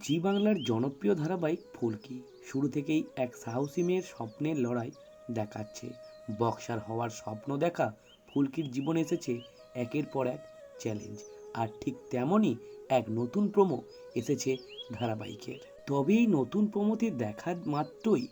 জি বাংলার জনপ্রিয় ধারাবাহিক ফুলকি শুরু থেকেই এক সাহসী মেয়ের স্বপ্নের লড়াই দেখাচ্ছে। বক্সার হওয়ার স্বপ্ন দেখা ফুলকির জীবনে এসেছে একের পর এক চ্যালেঞ্জ। আর ঠিক তেমনই এক নতুন প্রোমো এসেছে ধারাবাহিকের। তবে এই নতুন প্রোমোতে দেখা মাত্রই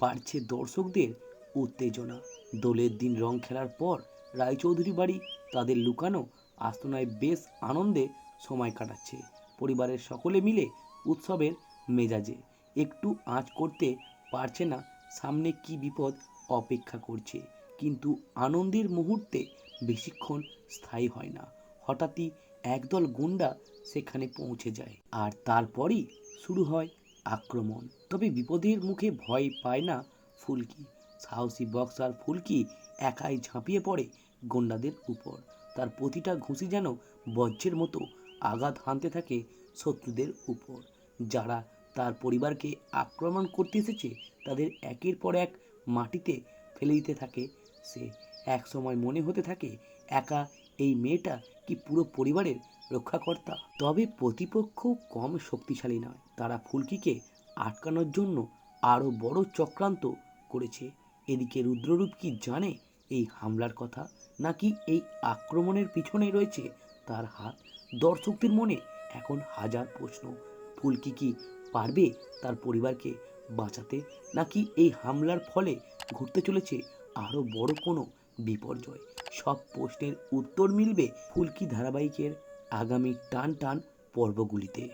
বাড়ছে দর্শকদের উত্তেজনা। দোলের দিন রং খেলার পর রায়চৌধুরী বাড়ি তাদের লুকানো আস্তনায় বেশ আনন্দে সময় কাটাচ্ছে। পরিবারের সকলে মিলে উৎসবের মেজাজে। একটু আঁচ করতে পারছে না, সামনে কি বিপদ অপেক্ষা করছে। কিন্তু আনন্দের মুহূর্তে বেশিক্ষণ স্থায়ী হয় না। হঠাৎই একদল গুন্ডা সেখানে পৌঁছে যায় আর তারপরই শুরু হয় আক্রমণ। তবে বিপদের মুখে ভয় পায় না ফুলকি। সাহসী বক্সার ফুলকি একাই ঝাঁপিয়ে পড়ে গুন্ডাদের উপর। তার প্রতিটা ঘুষি যেন বজ্রের মতো আঘাত হানতে থাকে শত্রুদের উপর। যারা তার পরিবারকে আক্রমণ করতে এসেছে, তাদের একের পর এক মাটিতে ফেলে দিতে থাকে। সে এক সময় মনে হতে থাকে, একা এই মেয়েটা কি পুরো পরিবারের রক্ষাকর্তা? তবে প্রতিপক্ষ কম শক্তিশালী নয়। তারা ফুলকিকে আটকানোর জন্য আরও বড় চক্রান্ত করেছে। এদিকে রুদ্ররূপ কি জানে এই হামলার কথা? নাকি এই আক্রমণের পিছনে রয়েছে তার হাত? দর্শকদের মনে এখন হাজার প্রশ্ন। ফুলকি কি পারবে তার পরিবারকে বাঁচাতে? নাকি এই হামলার ফলে ঘুরতে চলেছে আরও বড় কোনো বিপর্যয়? সব প্রশ্নের উত্তর মিলবে ফুলকি ধারাবাহিকের আগামী টান টান পর্বগুলিতে।